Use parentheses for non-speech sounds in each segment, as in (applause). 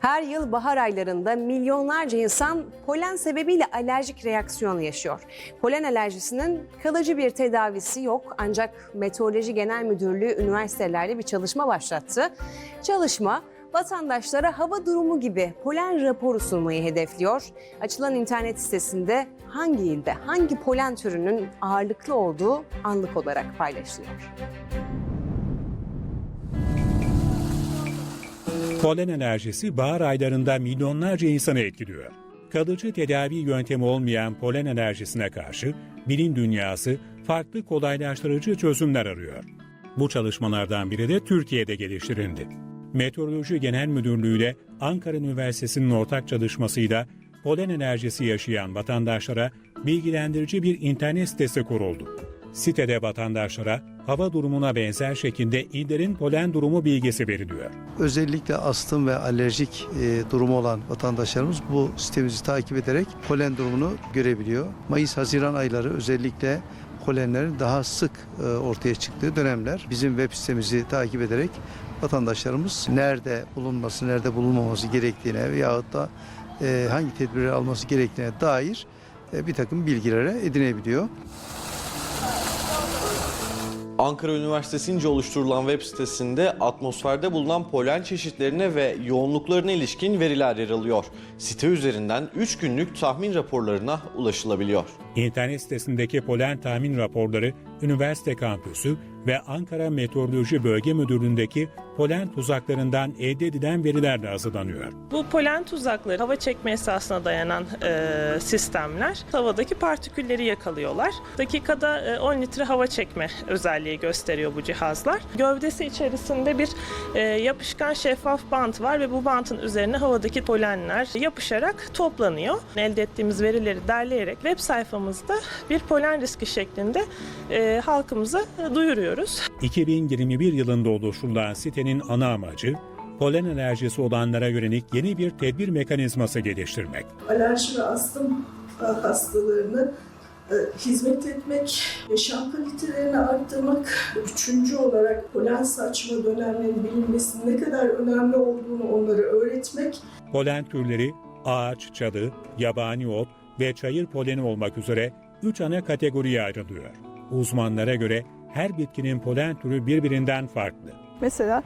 Her yıl bahar aylarında milyonlarca insan polen sebebiyle alerjik reaksiyon yaşıyor. Polen alerjisinin kalıcı bir tedavisi yok ancak Meteoroloji Genel Müdürlüğü üniversitelerle bir çalışma başlattı. Çalışma vatandaşlara hava durumu gibi polen raporu sunmayı hedefliyor. Açılan internet sitesinde hangi ilde hangi polen türünün ağırlıklı olduğu anlık olarak paylaşılıyor. Polen alerjisi bahar aylarında milyonlarca insanı etkiliyor. Kalıcı tedavi yöntemi olmayan polen alerjisine karşı bilim dünyası farklı kolaylaştırıcı çözümler arıyor. Bu çalışmalardan biri de Türkiye'de geliştirildi. Meteoroloji Genel Müdürlüğü ile Ankara Üniversitesi'nin ortak çalışmasıyla polen alerjisi yaşayan vatandaşlara bilgilendirici bir internet sitesi kuruldu. Sitede vatandaşlara hava durumuna benzer şekilde illerin polen durumu bilgisi veriliyor. Özellikle astım ve alerjik e, durumu olan vatandaşlarımız bu sitemizi takip ederek polen durumunu görebiliyor. Mayıs-Haziran ayları özellikle polenlerin daha sık e, ortaya çıktığı dönemler. Bizim web sitemizi takip ederek vatandaşlarımız nerede bulunması, nerede bulunmaması gerektiğine veyahut da e, hangi tedbirleri alması gerektiğine dair e, bir takım bilgilere edinebiliyor. Ankara Üniversitesi'nce oluşturulan web sitesinde atmosferde bulunan polen çeşitlerine ve yoğunluklarına ilişkin veriler yer alıyor. Site üzerinden 3 günlük tahmin raporlarına ulaşılabiliyor. İnternet sitesindeki polen tahmin raporları üniversite kampüsü ve Ankara Meteoroloji Bölge Müdürlüğü'ndeki polen tuzaklarından elde edilen verilerle hazırlanıyor. Bu polen tuzakları hava çekme esasına dayanan e, sistemler havadaki partikülleri yakalıyorlar. Dakikada e, 10 litre hava çekme özelliği gösteriyor bu cihazlar. Gövdesi içerisinde bir e, yapışkan şeffaf bant var ve bu bantın üzerine havadaki polenler yapışarak toplanıyor. Elde ettiğimiz verileri derleyerek web sayfamızda bir polen riski şeklinde e, halkımıza duyuruyoruz. 2021 yılında oluşturulan sitenin ana amacı polen alerjisi olanlara yönelik yeni bir tedbir mekanizması geliştirmek. alerji ve astım e, hastalarını e, hizmet etmek, yaşam kalitelerini arttırmak, üçüncü olarak polen saçma dönemlerinin bilinmesinin ne kadar önemli olduğunu onlara öğretmek Polen türleri ağaç, çalı, yabani ot ve çayır poleni olmak üzere 3 ana kategoriye ayrılıyor. Uzmanlara göre her bitkinin polen türü birbirinden farklı. Mesela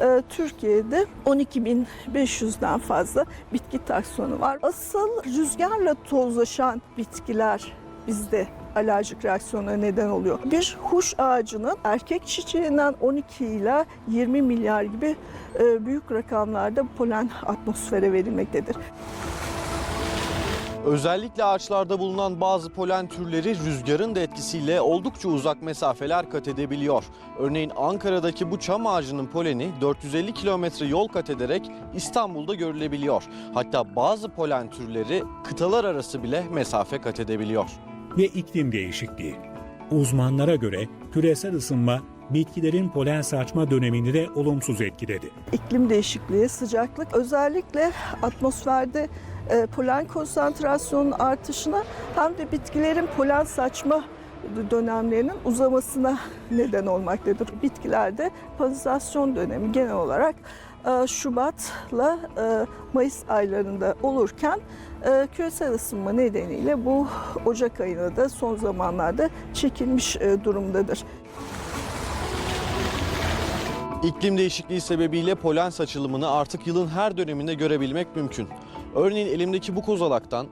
e, Türkiye'de 12.500'den fazla bitki taksonu var. Asıl rüzgarla tozlaşan bitkiler bizde alerjik reaksiyona neden oluyor. Bir huş ağacının erkek çiçeğinden 12 ile 20 milyar gibi e, büyük rakamlarda polen atmosfere verilmektedir. Özellikle ağaçlarda bulunan bazı polen türleri rüzgarın da etkisiyle oldukça uzak mesafeler kat edebiliyor. Örneğin Ankara'daki bu çam ağacının poleni 450 kilometre yol kat ederek İstanbul'da görülebiliyor. Hatta bazı polen türleri kıtalar arası bile mesafe kat edebiliyor. Ve iklim değişikliği. Uzmanlara göre küresel ısınma bitkilerin polen saçma dönemini de olumsuz etkiledi. iklim değişikliği, sıcaklık özellikle atmosferde polen konsantrasyonunun artışına hem de bitkilerin polen saçma dönemlerinin uzamasına (laughs) neden olmaktadır. Bitkilerde polinizasyon dönemi genel olarak e, Şubat'la e, Mayıs aylarında olurken e, küresel ısınma nedeniyle bu Ocak ayına da son zamanlarda çekilmiş e, durumdadır. İklim değişikliği sebebiyle polen saçılımını artık yılın her döneminde görebilmek mümkün. Örneğin elimdeki bu kozalaktan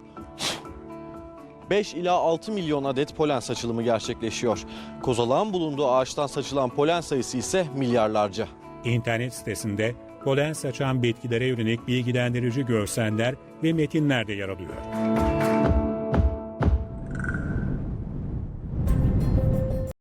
5 ila 6 milyon adet polen saçılımı gerçekleşiyor. Kozalağın bulunduğu ağaçtan saçılan polen sayısı ise milyarlarca. İnternet sitesinde polen saçan bitkilere yönelik bilgilendirici görseller ve metinler de yer alıyor.